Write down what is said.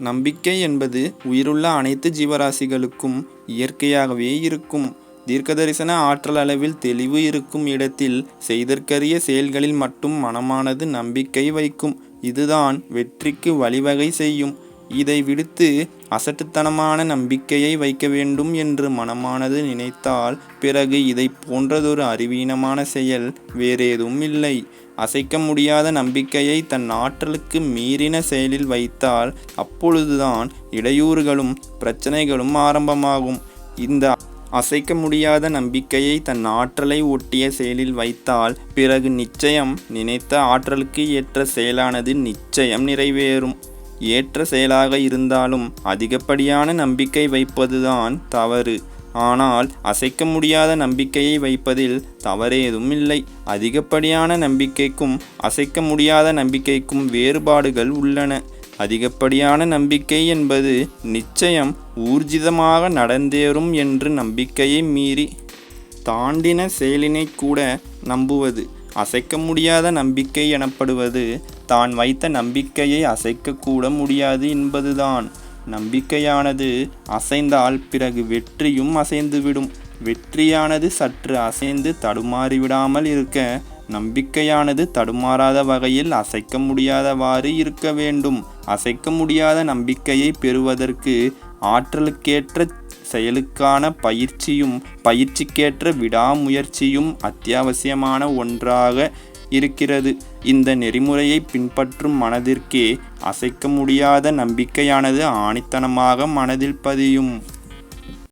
நம்பிக்கை என்பது உயிருள்ள அனைத்து ஜீவராசிகளுக்கும் இயற்கையாகவே இருக்கும். தீர்க்கதரிசன ஆற்றல் அளவில் தெளிவு இருக்கும் இடத்தில் செய்தற்கரிய செயல்களில் மட்டும் மனமானது நம்பிக்கை வைக்கும். இதுதான் வெற்றிக்கு வழிவகை செய்யும். இதை விடுத்து அசட்டுத்தனமான நம்பிக்கையை வைக்க வேண்டும் என்று மனமானது நினைத்தால் பிறகு இதை போன்றதொரு அறிவீனமான செயல் வேறேதும் இல்லை. அசைக்க முடியாத நம்பிக்கையை தன் ஆற்றலுக்கு மீறின செயலில் வைத்தால் அப்பொழுதுதான் இடையூறுகளும் பிரச்சனைகளும் ஆரம்பமாகும். இந்த அசைக்க முடியாத நம்பிக்கையை தன் ஆற்றலை ஒட்டிய செயலில் வைத்தால் பிறகு நிச்சயம் நினைத்த ஆற்றலுக்கு ஏற்ற செயலானது நிச்சயம் நிறைவேறும். ஏற்ற செயலாக இருந்தாலும் அதிகப்படியான நம்பிக்கை வைப்பதுதான் தவறு. ஆனால் அசைக்க முடியாத நம்பிக்கையை வைப்பதில் தவறேதும் இல்லை. அதிகப்படியான நம்பிக்கைக்கும் அசைக்க முடியாத நம்பிக்கைக்கும் வேறுபாடுகள் உள்ளன. அதிகப்படியான நம்பிக்கை என்பது நிச்சயம் ஊர்ஜிதமாக நடந்தேறும் என்று நம்பிக்கையை மீறி தாண்டின செயலினை கூட நம்புவது. அசைக்க முடியாத நம்பிக்கை எனப்படுவது தான் வைத்த நம்பிக்கையை அசைக்கக்கூட முடியாது என்பதுதான். நம்பிக்கையானது அசைந்தால் பிறகு வெற்றியும் அசைந்துவிடும். வெற்றியானது சற்று அசைந்து தடுமாறிவிடாமல் இருக்க நம்பிக்கையானது தடுமாறாத வகையில் அசைக்க முடியாதவாறு இருக்க வேண்டும். அசைக்க முடியாத நம்பிக்கையை பெறுவதற்கு ஆற்றலுக்கேற்ற செயலுக்கான பயிற்சியும் பயிற்சிக்கேற்ற விடாமுயற்சியும் அத்தியாவசியமான ஒன்றாக இருக்கிறது. இந்த நெறிமுறையை பின்பற்றும் மனதிற்கே அசைக்க முடியாத நம்பிக்கையானது ஆணித்தனமாக மனதில் பதியும்.